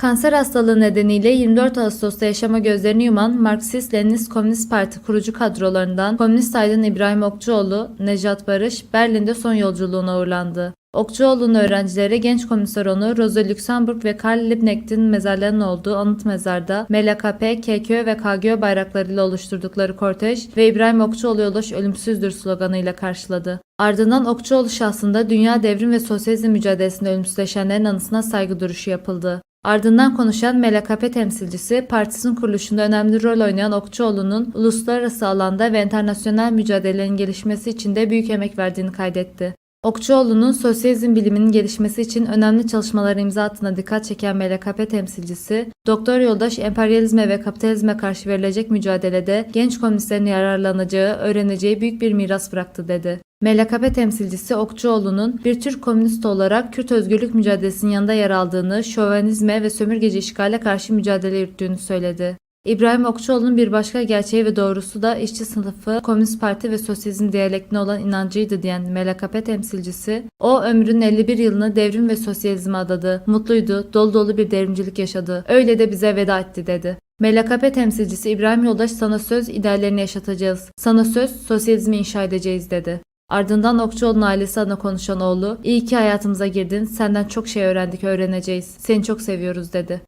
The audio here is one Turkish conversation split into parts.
Kanser hastalığı nedeniyle 24 Ağustos'ta yaşama gözlerini yuman Marksist-Leninist Komünist Parti kurucu kadrolarından Komünist Aydın İbrahim Okçuoğlu, Nejat Barış, Berlin'de son yolculuğuna uğurlandı. Okçuoğlu'nun öğrencileri genç komiser onu Rosa Luxemburg ve Karl Liebknecht'in mezarlarının olduğu anıt mezarda MLKP, KKÖ ve KGÖ bayraklarıyla oluşturdukları kortej ve İbrahim Okçuoğlu yolaş ölümsüzdür sloganıyla karşıladı. Ardından Okçuoğlu şahsında dünya devrim ve sosyalizm mücadelesinde ölümsüzleşenlerin anısına saygı duruşu yapıldı. Ardından konuşan MLKP temsilcisi partisinin kuruluşunda önemli rol oynayan Okçuoğlu'nun uluslararası alanda ve internasyonel mücadelelerin gelişmesi için de büyük emek verdiğini kaydetti. Okçuoğlu'nun sosyalizm biliminin gelişmesi için önemli çalışmaları imza attığına dikkat çeken MLKP temsilcisi, Doktor Yoldaş emperyalizme ve kapitalizme karşı verilecek mücadelede genç komünistlerin yararlanacağı, öğreneceği büyük bir miras bıraktı dedi. MLKP temsilcisi Okçuoğlu'nun bir Türk komünist olarak Kürt özgürlük mücadelesinin yanında yer aldığını, şövenizme ve sömürgeci işgale karşı mücadele yürüttüğünü söyledi. İbrahim Okçuoğlu'nun bir başka gerçeği ve doğrusu da işçi sınıfı, Komünist Parti ve sosyalizm diyalektine olan inancıydı diyen MLKP temsilcisi, o ömrünün 51 yılını devrim ve sosyalizme adadı, mutluydu, dolu dolu bir devrimcilik yaşadı, öyle de bize veda etti dedi. MLKP temsilcisi İbrahim Yoldaş sana söz ideallerini yaşatacağız, sana söz sosyalizmi inşa edeceğiz dedi. Ardından Okçuoğlu'nun ailesi adına konuşan oğlu, iyi ki hayatımıza girdin, senden çok şey öğrendik, öğreneceğiz, seni çok seviyoruz dedi.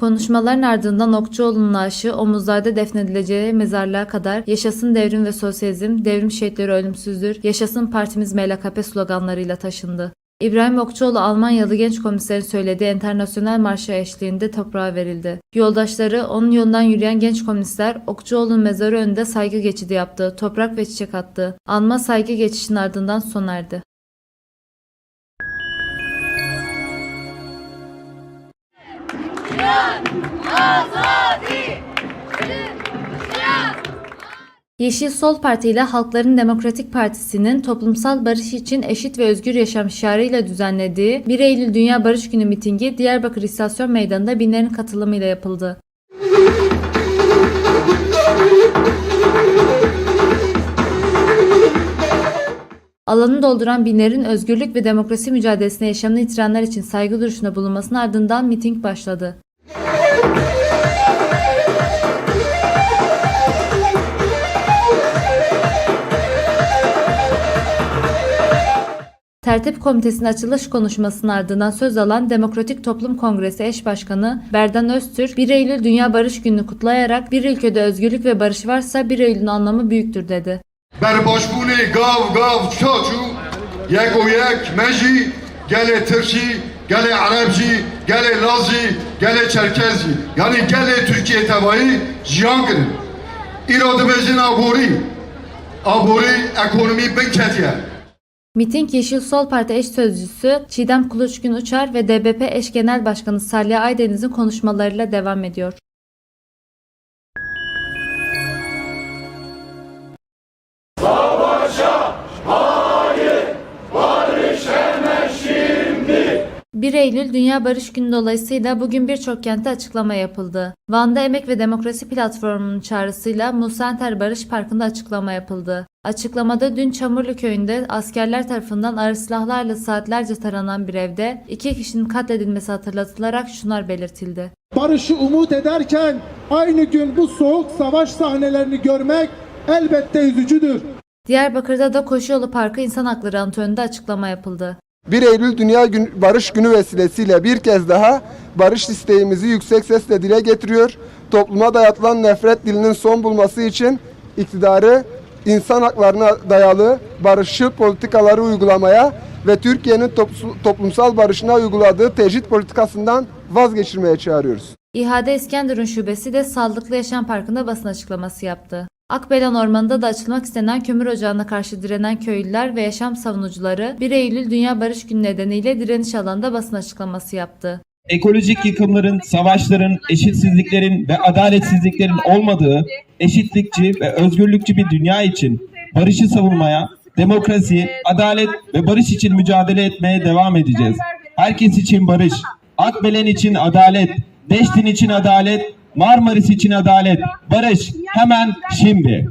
Konuşmaların ardından Okçuoğlu'nun naaşı omuzlarda defnedileceği mezarlığa kadar yaşasın devrim ve sosyalizm, devrim şehitleri ölümsüzdür, yaşasın partimiz MLKP sloganlarıyla taşındı. İbrahim Okçuoğlu Almanyalı genç komiserin söylediği internasyonel marşı eşliğinde toprağa verildi. Yoldaşları onun yolundan yürüyen genç komünistler Okçuoğlu'nun mezarı önünde saygı geçidi yaptı, toprak ve çiçek attı. Anma saygı geçişinin ardından sona erdi. Yeşil Sol Parti ile Halkların Demokratik Partisi'nin toplumsal barış için eşit ve özgür yaşam şiarıyla düzenlediği 1 Eylül Dünya Barış Günü mitingi Diyarbakır İstasyon Meydanı'nda binlerin katılımıyla yapıldı. Alanı dolduran binlerin özgürlük ve demokrasi mücadelesinde yaşamını yitirenler için saygı duruşunda bulunmasının ardından miting başladı. Tertip Komitesi'nin açılış konuşmasının ardından söz alan Demokratik Toplum Kongresi eş başkanı Berdan Öztürk, 1 Eylül Dünya Barış Günü'nü kutlayarak bir ülkede özgürlük ve barış varsa 1 Eylül'ün anlamı büyüktür dedi. Ber başbune gav gav çaçu, yek o yek meji, gele Türkçi, gele Arapçi, gele Lazci, gele Çerkezci. Yani gele Türkiye tevayı jiyan girin. İradımızın aburi, aburi ekonomi bin ketiye. Miting Yeşil Sol Parti eş sözcüsü Çiğdem Kılıçgün Uçar ve DBP eş genel başkanı Salih Aydeniz'in konuşmalarıyla devam ediyor. ...1 Eylül Dünya Barış Günü dolayısıyla bugün birçok kentte açıklama yapıldı. Van'da Emek ve Demokrasi Platformu'nun çağrısıyla Musa Enter Barış Parkı'nda açıklama yapıldı. Açıklamada dün Çamurlu köyünde askerler tarafından ağır silahlarla saatlerce taranan bir evde iki kişinin katledilmesi hatırlatılarak şunlar belirtildi. barışı umut ederken aynı gün bu soğuk savaş sahnelerini görmek elbette üzücüdür. Diyarbakır'da da Koşuyolu Parkı İnsan Hakları Anıtı önünde açıklama yapıldı. 1 Eylül Dünya Gün, Barış Günü vesilesiyle bir kez daha barış isteğimizi yüksek sesle dile getiriyor. Topluma dayatılan nefret dilinin son bulması için iktidarı insan haklarına dayalı barışçıl politikaları uygulamaya ve Türkiye'nin toplumsal barışına uyguladığı tecrit politikasından vazgeçirmeye çağırıyoruz. İHA'de İskenderun Şubesi de Sağlıklı Yaşam Parkı'nda basın açıklaması yaptı. Akbelen Ormanı'nda da açılmak istenen kömür ocağına karşı direnen köylüler ve yaşam savunucuları 1 Eylül Dünya Barış Günü nedeniyle direniş alanında basın açıklaması yaptı. ekolojik yıkımların, savaşların, eşitsizliklerin ve adaletsizliklerin olmadığı eşitlikçi ve özgürlükçü bir dünya için barışı savunmaya, demokrasi, adalet ve barış için mücadele etmeye devam edeceğiz. Herkes için barış, Akbelen için adalet, Beştin için adalet, Marmaris için adalet, barış hemen şimdi.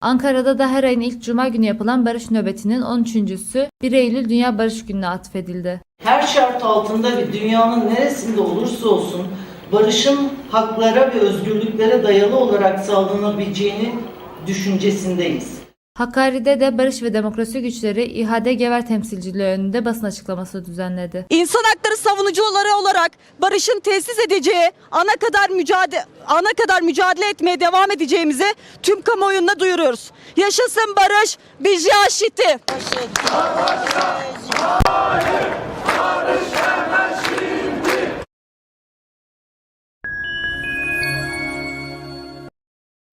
Ankara'da da her ayın ilk cuma günü yapılan barış nöbetinin 13.sü 1 Eylül Dünya Barış Günü'ne atfedildi. her şart altında ve dünyanın neresinde olursa olsun barışın haklara ve özgürlüklere dayalı olarak sağlanabileceğini düşüncesindeyiz. Hakkari'de de Barış ve Demokrasi Güçleri İHAD Gever temsilciliği önünde basın açıklaması düzenledi. İnsan hakları savunucuları olarak barışın tesis edeceği ana kadar mücadele ana kadar mücadele etmeye devam edeceğimizi tüm kamuoyuna duyuruyoruz. Yaşasın barış, biz yaşiti.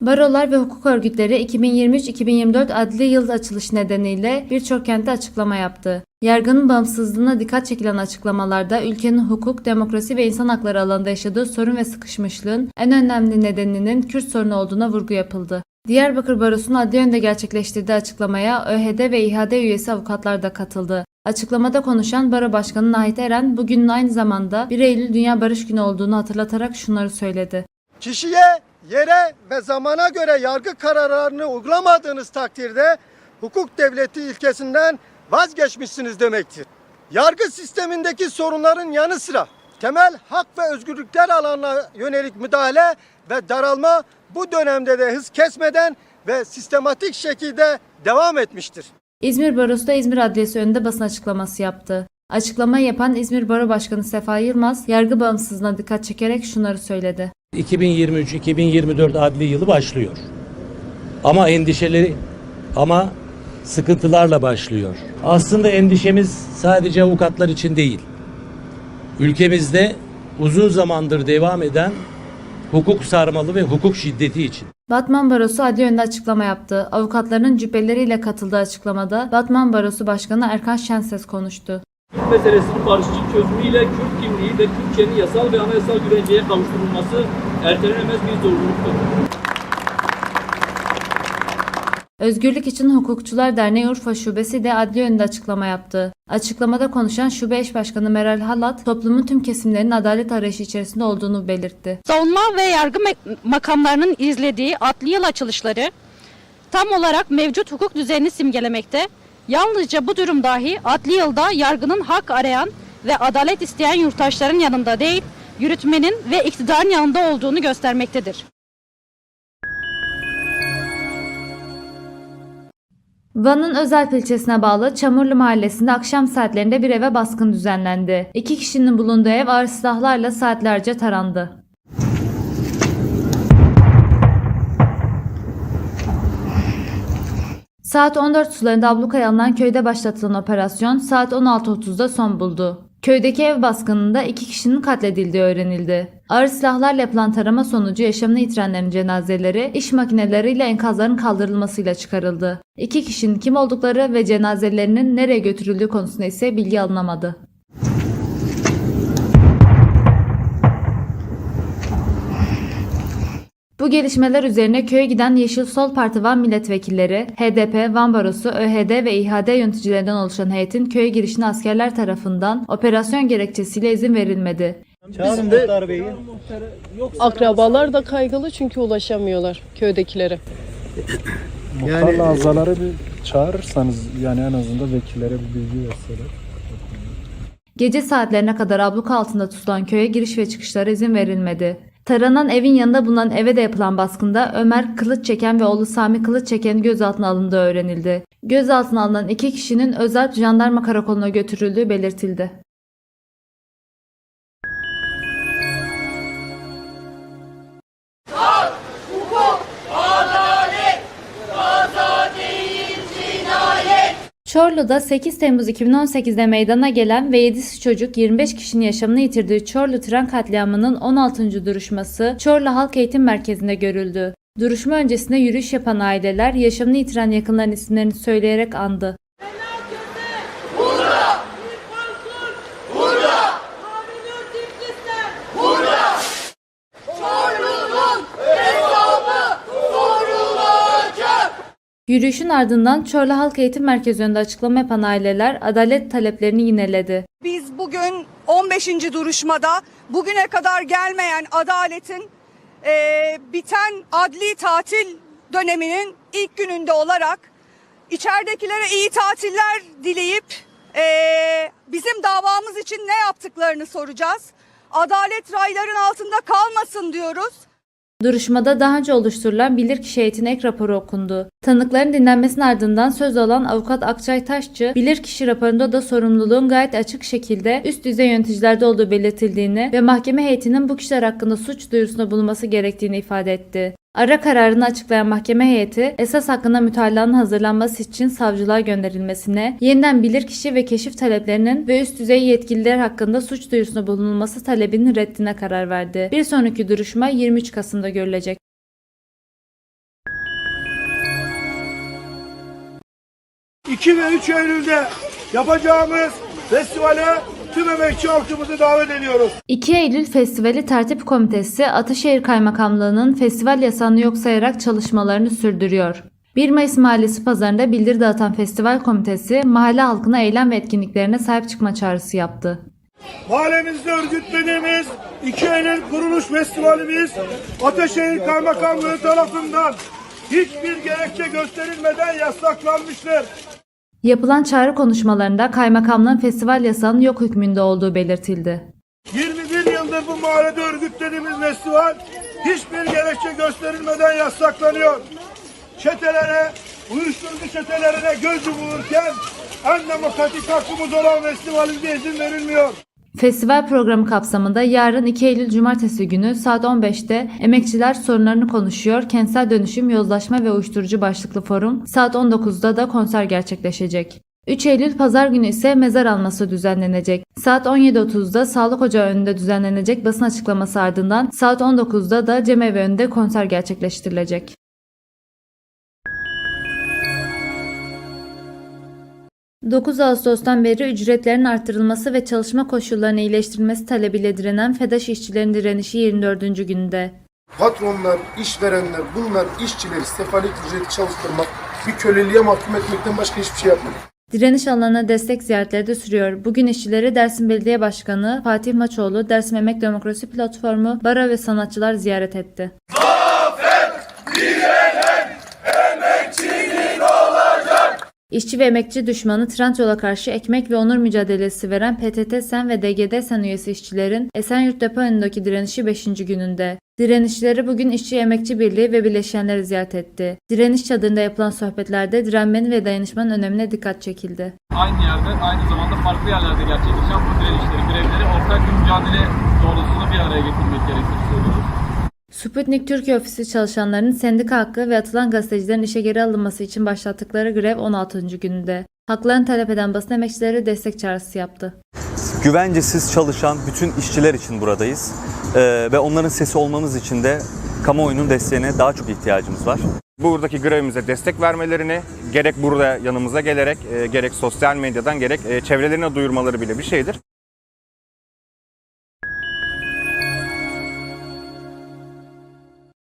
Barolar ve hukuk örgütleri 2023-2024 adli yıl açılış nedeniyle birçok kentte açıklama yaptı. Yargının bağımsızlığına dikkat çekilen açıklamalarda ülkenin hukuk, demokrasi ve insan hakları alanında yaşadığı sorun ve sıkışmışlığın en önemli nedeninin Kürt sorunu olduğuna vurgu yapıldı. Diyarbakır Barosu'nun adli yönde gerçekleştirdiği açıklamaya ÖHD ve İHAD üyesi avukatlar da katıldı. Açıklamada konuşan Baro Başkanı Nahit Eren, bugünün aynı zamanda 1 Eylül Dünya Barış Günü olduğunu hatırlatarak şunları söyledi. Kişiye, yere ve zamana göre yargı kararlarını uygulamadığınız takdirde hukuk devleti ilkesinden vazgeçmişsiniz demektir. Yargı sistemindeki sorunların yanı sıra temel hak ve özgürlükler alanına yönelik müdahale ve daralma bu dönemde de hız kesmeden ve sistematik şekilde devam etmiştir. İzmir Barosu da İzmir Adliyesi önünde basın açıklaması yaptı. Açıklamayı yapan İzmir Baro Başkanı Sefa Yılmaz, yargı bağımsızlığına dikkat çekerek şunları söyledi. 2023-2024 adli yılı başlıyor. Ama endişeleri ama sıkıntılarla başlıyor. Aslında endişemiz sadece avukatlar için değil. Ülkemizde uzun zamandır devam eden hukuk sarmalı ve hukuk şiddeti için. Batman Barosu adli yönde açıklama yaptı. Avukatlarının cübbeleriyle katıldığı açıklamada Batman Barosu Başkanı Erkan Şenses konuştu. Kürt meselesinin barışçı çözümüyle Kürt kimliği ve Kürtçenin yasal ve anayasal güvenceye kavuşturulması ertelenemez bir zorunluluktur. Özgürlük İçin Hukukçular Derneği Urfa Şubesi de adli yönde açıklama yaptı. Açıklamada konuşan şube eş başkanı Meral Halat, toplumun tüm kesimlerinin adalet arayışı içerisinde olduğunu belirtti. Savunma ve yargı makamlarının izlediği adli yıl açılışları tam olarak mevcut hukuk düzenini simgelemekte. Yalnızca bu durum dahi adli yılda yargının hak arayan ve adalet isteyen yurttaşların yanında değil, yürütmenin ve iktidarın yanında olduğunu göstermektedir. Van'ın Özelp ilçesine bağlı Çamurlu mahallesinde akşam saatlerinde bir eve baskın düzenlendi. İki kişinin bulunduğu ev ağır silahlarla saatlerce tarandı. Saat 14 sularında ablukaya alınan köyde başlatılan operasyon saat 16.30'da son buldu. Köydeki ev baskınında iki kişinin katledildiği öğrenildi. Ağır silahlarla yapılan tarama sonucu yaşamını yitirenlerin cenazeleri iş makineleriyle enkazların kaldırılmasıyla çıkarıldı. İki kişinin kim oldukları ve cenazelerinin nereye götürüldüğü konusunda ise bilgi alınamadı. Bu gelişmeler üzerine köye giden Yeşil Sol Parti Van milletvekilleri, HDP, Van Barosu, ÖHD ve İHAD yöneticilerinden oluşan heyetin köye girişine askerler tarafından operasyon gerekçesiyle izin verilmedi. Akrabalar da kaygılı çünkü ulaşamıyorlar köydekilere. Muhtarla azaları bir çağırırsanız yani en azından vekillere bir bilgi verseler. Gece saatlerine kadar abluka altında tutulan köye giriş ve çıkışlara izin verilmedi. Taranan evin yanında bulunan eve de yapılan baskında Ömer Kılıç Çeken ve oğlu Sami Kılıç Çeken'in gözaltına alındığı öğrenildi. Gözaltına alınan iki kişinin özel jandarma karakoluna götürüldüğü belirtildi. Çorlu'da 8 Temmuz 2018'de meydana gelen ve 7 çocuk 25 kişinin yaşamını yitirdiği Çorlu tren katliamının 16. duruşması Çorlu Halk Eğitim Merkezi'nde görüldü. Duruşma öncesinde yürüyüş yapan aileler yaşamını yitiren yakınların isimlerini söyleyerek andı. Yürüyüşün ardından Çorlu Halk Eğitim Merkezi önünde açıklama yapan aileler adalet taleplerini yineledi. Biz bugün 15. duruşmada bugüne kadar gelmeyen adaletin eee, biten adli tatil döneminin ilk gününde olarak içeridekilere iyi tatiller dileyip eee, bizim davamız için ne yaptıklarını soracağız. Adalet rayların altında kalmasın diyoruz. Duruşmada daha önce oluşturulan bilirkişi heyetine ek raporu okundu. Tanıkların dinlenmesinin ardından söz alan avukat Akçay Taşçı, bilirkişi raporunda da sorumluluğun gayet açık şekilde üst düzey yöneticilerde olduğu belirtildiğini ve mahkeme heyetinin bu kişiler hakkında suç duyurusunda bulunması gerektiğini ifade etti. Ara kararını açıklayan mahkeme heyeti, esas hakkında mütalaanın hazırlanması için savcılığa gönderilmesine, yeniden bilirkişi ve keşif taleplerinin ve üst düzey yetkililer hakkında suç duyurusunda bulunulması talebinin reddine karar verdi. Bir sonraki duruşma 23 Kasım'da görülecek. ...2 ve 3 Eylül'de yapacağımız festivale tüm emekçi halkımızı davet ediyoruz. 2 Eylül Festivali Tertip Komitesi Ataşehir Kaymakamlığı'nın festival yasağını yok sayarak çalışmalarını sürdürüyor. 1 Mayıs Mahallesi pazarında bildiri dağıtan festival komitesi mahalle halkına eylem ve etkinliklerine sahip çıkma çağrısı yaptı. Mahallemizde örgütlediğimiz 2 Eylül kuruluş festivalimiz Ataşehir Kaymakamlığı tarafından hiçbir gerekçe gösterilmeden yasaklanmıştır. Yapılan çağrı konuşmalarında kaymakamlığın festival yasağının yok hükmünde olduğu belirtildi. 21 yıldır bu mahallede örgütlediğimiz festival hiçbir gerekçe gösterilmeden yasaklanıyor. Çetelere, uyuşturucu çetelerine göz yumulurken en demokratik hakkımız olan festivalimize izin verilmiyor. Festival programı kapsamında yarın 2 Eylül Cumartesi günü saat 15'te emekçiler sorunlarını konuşuyor, kentsel dönüşüm, yozlaşma ve uyuşturucu başlıklı forum, saat 19'da da konser gerçekleşecek. 3 Eylül Pazar günü ise mezar alması düzenlenecek. Saat 17.30'da Sağlık Ocağı önünde düzenlenecek basın açıklaması ardından saat 19'da da Cemevi önünde konser gerçekleştirilecek. ...9 Ağustos'tan beri ücretlerin artırılması ve çalışma koşullarının iyileştirilmesi talebiyle direnen FEDAŞ işçilerin direnişi 24. günde. Patronlar, işverenler, bunlar işçileri sefalet ücreti çalıştırmak, bir köleliğe mahkum etmekten başka hiçbir şey yapmıyor. Direniş alanına destek ziyaretleri de sürüyor. Bugün işçileri Dersim Belediye Başkanı Fatih Maçoğlu, Dersim Emek Demokrasi Platformu, Bara ve sanatçılar ziyaret etti. İşçi ve emekçi düşmanı Trendyol'a karşı ekmek ve onur mücadelesi veren PTT Sen ve DGD Sen üyesi işçilerin Esenyurt depo önündeki direnişi 5. gününde. Direnişleri bugün İşçi Emekçi Birliği ve bileşenleri ziyaret etti. Direniş çadırında yapılan sohbetlerde direnmenin ve dayanışmanın önemine dikkat çekildi. Aynı yerde, aynı zamanda farklı yerlerde gerçekleşen bu direnişleri, grevleri ortak mücadele doğrultusunu bir araya getirmek söylüyoruz. Sputnik Türkiye ofisi çalışanlarının sendika hakkı ve atılan gazetecilerin işe geri alınması için başlattıkları grev 16. gününde. Haklarını talep eden basın emekçileri destek çağrısı yaptı. güvencesiz çalışan bütün işçiler için buradayız. Ee, ve onların sesi olmamız için de kamuoyunun desteğine daha çok ihtiyacımız var. Buradaki grevimize destek vermelerini gerek burada yanımıza gelerek e, gerek sosyal medyadan gerek e, çevrelerine duyurmaları bile bir şeydir.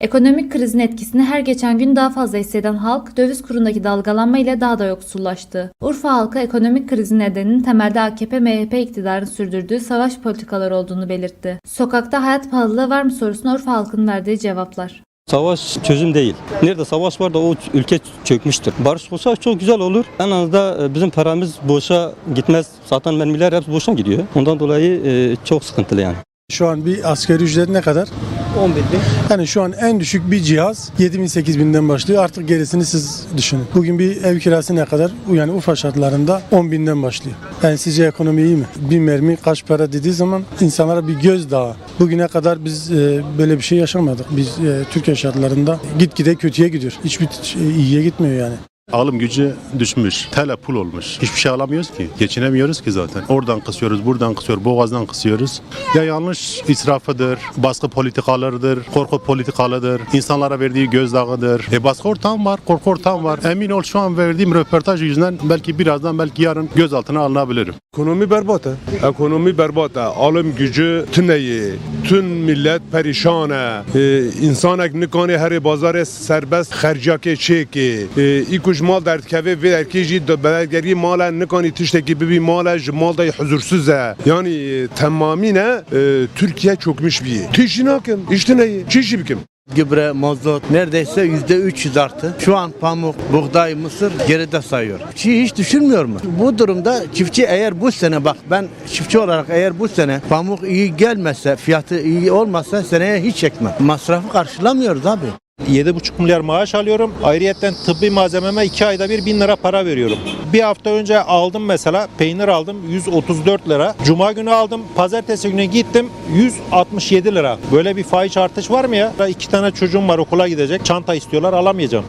Ekonomik krizin etkisini her geçen gün daha fazla hisseden halk, döviz kurundaki dalgalanma ile daha da yoksullaştı. Urfa halkı ekonomik krizin nedeninin temelde AKP-MHP iktidarın sürdürdüğü savaş politikaları olduğunu belirtti. Sokakta hayat pahalılığı var mı sorusuna Urfa halkının verdiği cevaplar. Savaş çözüm değil. Nerede savaş var da o ülke çökmüştür. Barış olsa çok güzel olur. En azından bizim paramız boşa gitmez. Zaten mermiler hep boşa gidiyor. Ondan dolayı e, çok sıkıntılı yani. Şu an bir asgari ücret ne kadar? 11 bin. Yani şu an en düşük bir cihaz 7 bin 8 binden başlıyor. Artık gerisini siz düşünün. Bugün bir ev kirası ne kadar? Yani Urfa şartlarında 10 binden başlıyor. Yani sizce ekonomi iyi mi? Bir mermi kaç para dediği zaman insanlara bir gözdağı. Bugüne kadar biz e, böyle bir şey yaşamadık. Biz e, Türkiye şartlarında gitgide kötüye gidiyor. Hiçbir e, iyiye gitmiyor yani. Alım gücü düşmüş. Tele pul olmuş. Hiçbir şey alamıyoruz ki. Geçinemiyoruz ki zaten. Oradan kısıyoruz, buradan kısıyoruz, boğazdan kısıyoruz. Ya yanlış israfıdır, baskı politikalarıdır, korku politikalıdır, insanlara verdiği gözdağıdır. E baskı ortam var, korku ortam var. Emin ol şu an verdiğim röportaj yüzünden belki birazdan belki yarın gözaltına alınabilirim. Ekonomi berbat. Ekonomi berbat. Alım gücü tüneyi. Tüm millet perişan. Ee, insanek nikani her bazar serbest xercake çeki. Ee, İkuş mal dertkeve ve erkeği de belgeri mala nikani tişteki bir mala mal da huzursuz. Yani e, tamamine e, Türkiye çökmüş bir. Tişinakin. İşte neyi? Çişi bikim. Gübre, mazot neredeyse yüzde 300 arttı. Şu an pamuk, buğday, mısır geride sayıyor. Çiğ hiç düşünmüyor mu? Bu durumda çiftçi eğer bu sene bak ben çiftçi olarak eğer bu sene pamuk iyi gelmezse, fiyatı iyi olmazsa seneye hiç çekmem. Masrafı karşılamıyoruz abi. 7,5 milyar maaş alıyorum. Ayrıyeten tıbbi malzememe 2 ayda bir 1000 lira para veriyorum. Bir hafta önce aldım mesela peynir aldım 134 lira. Cuma günü aldım pazartesi günü gittim 167 lira. Böyle bir fahiş artış var mı ya? İki tane çocuğum var okula gidecek çanta istiyorlar alamayacağım.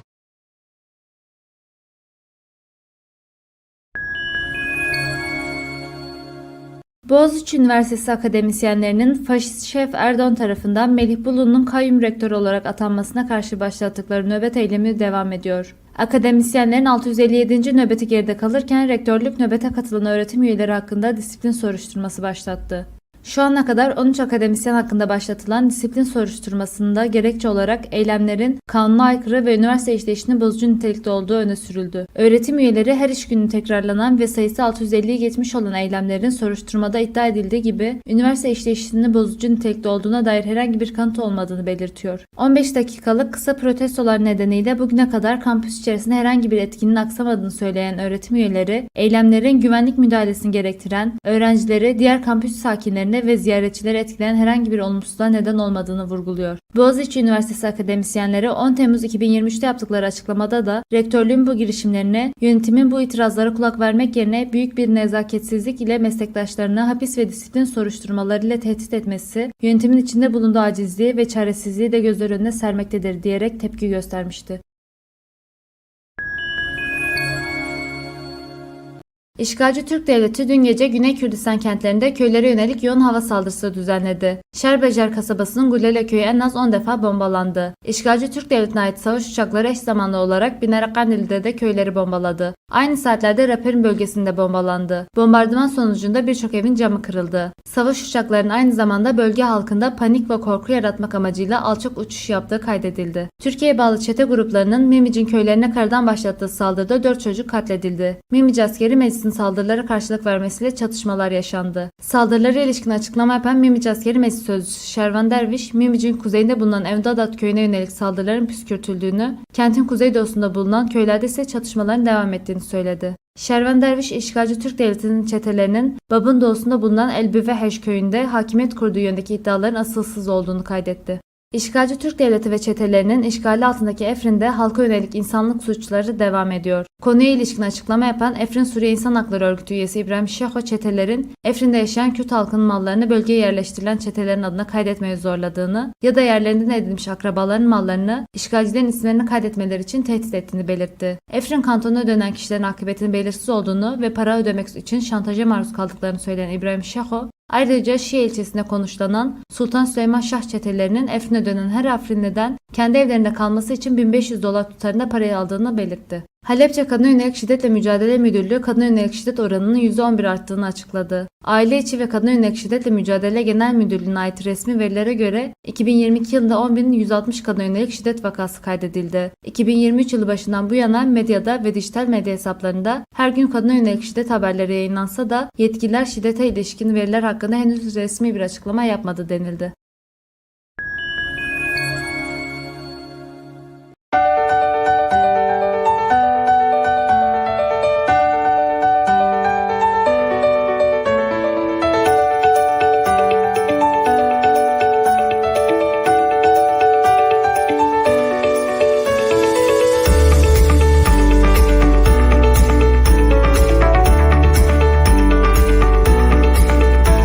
Boğaziçi Üniversitesi akademisyenlerinin faşist şef Erdoğan tarafından Melih Bulu'nun kayyum rektör olarak atanmasına karşı başlattıkları nöbet eylemi devam ediyor. Akademisyenlerin 657. nöbeti geride kalırken rektörlük nöbete katılan öğretim üyeleri hakkında disiplin soruşturması başlattı. Şu ana kadar 13 akademisyen hakkında başlatılan disiplin soruşturmasında gerekçe olarak eylemlerin kanuna aykırı ve üniversite işleyişini bozucu nitelikte olduğu öne sürüldü. Öğretim üyeleri her iş günü tekrarlanan ve sayısı 650'yi geçmiş olan eylemlerin soruşturmada iddia edildiği gibi üniversite işleyişini bozucu nitelikte olduğuna dair herhangi bir kanıt olmadığını belirtiyor. 15 dakikalık kısa protestolar nedeniyle bugüne kadar kampüs içerisinde herhangi bir etkinin aksamadığını söyleyen öğretim üyeleri, eylemlerin güvenlik müdahalesini gerektiren, öğrencileri, diğer kampüs sakinlerini ve ziyaretçileri etkileyen herhangi bir olumsuzluğa neden olmadığını vurguluyor. Boğaziçi Üniversitesi akademisyenleri 10 Temmuz 2023'te yaptıkları açıklamada da rektörlüğün bu girişimlerine, yönetimin bu itirazlara kulak vermek yerine büyük bir nezaketsizlik ile meslektaşlarını hapis ve disiplin soruşturmalarıyla tehdit etmesi, yönetimin içinde bulunduğu acizliği ve çaresizliği de gözler önüne sermektedir diyerek tepki göstermişti. İşgalci Türk Devleti dün gece Güney Kürdistan kentlerinde köylere yönelik yoğun hava saldırısı düzenledi. Şerbecer kasabasının Gulele köyü en az 10 defa bombalandı. İşgalci Türk Devleti'ne ait savaş uçakları eş zamanlı olarak binerek Kandil'de de köyleri bombaladı. Aynı saatlerde Raper'in bölgesinde bombalandı. Bombardıman sonucunda birçok evin camı kırıldı. Savaş uçaklarının aynı zamanda bölge halkında panik ve korku yaratmak amacıyla alçak uçuş yaptığı kaydedildi. Türkiye'ye bağlı çete gruplarının Mimic'in köylerine karadan başlattığı saldırıda 4 çocuk katledildi. Mimic askeri meclisin saldırılara karşılık vermesiyle çatışmalar yaşandı. Saldırılara ilişkin açıklama yapan Mimic askeri meclis sözcüsü Şervan Derviş, Mimic'in kuzeyinde bulunan Evdadat köyüne yönelik saldırıların püskürtüldüğünü, kentin kuzeydoğusunda bulunan köylerde ise çatışmaların devam ettiğini söyledi. Şervan Derviş, işgalci Türk Devleti'nin çetelerinin Bab'ın doğusunda bulunan Elbüveheş köyünde hakimiyet kurduğu yönündeki iddiaların asılsız olduğunu kaydetti. İşgalci Türk Devleti ve çetelerinin işgali altındaki Efrin'de halka yönelik insanlık suçları devam ediyor. Konuya ilişkin açıklama yapan Efrin Suriye İnsan Hakları Örgütü üyesi İbrahim Şeho çetelerin Efrin'de yaşayan Kürt halkının mallarını bölgeye yerleştirilen çetelerin adına kaydetmeye zorladığını ya da yerlerinden edilmiş akrabaların mallarını işgalcilerin isimlerini kaydetmeleri için tehdit ettiğini belirtti. Efrin kantonuna dönen kişilerin akıbetinin belirsiz olduğunu ve para ödemek için şantaja maruz kaldıklarını söyleyen İbrahim Şeho, Ayrıca Şii ilçesinde konuşlanan Sultan Süleyman Şah çetelerinin Efrin'e dönen her Afrinli'den kendi evlerinde kalması için 1500 dolar tutarında parayı aldığını belirtti. Halepçe Kadın Yönelik Şiddetle Mücadele Müdürlüğü kadın yönelik şiddet oranının %11 arttığını açıkladı. Aile içi ve kadın yönelik şiddetle mücadele genel müdürlüğüne ait resmi verilere göre 2022 yılında 10.160 kadın yönelik şiddet vakası kaydedildi. 2023 yılı başından bu yana medyada ve dijital medya hesaplarında her gün kadına yönelik şiddet haberleri yayınlansa da yetkililer şiddete ilişkin veriler hakkında henüz resmi bir açıklama yapmadı denildi.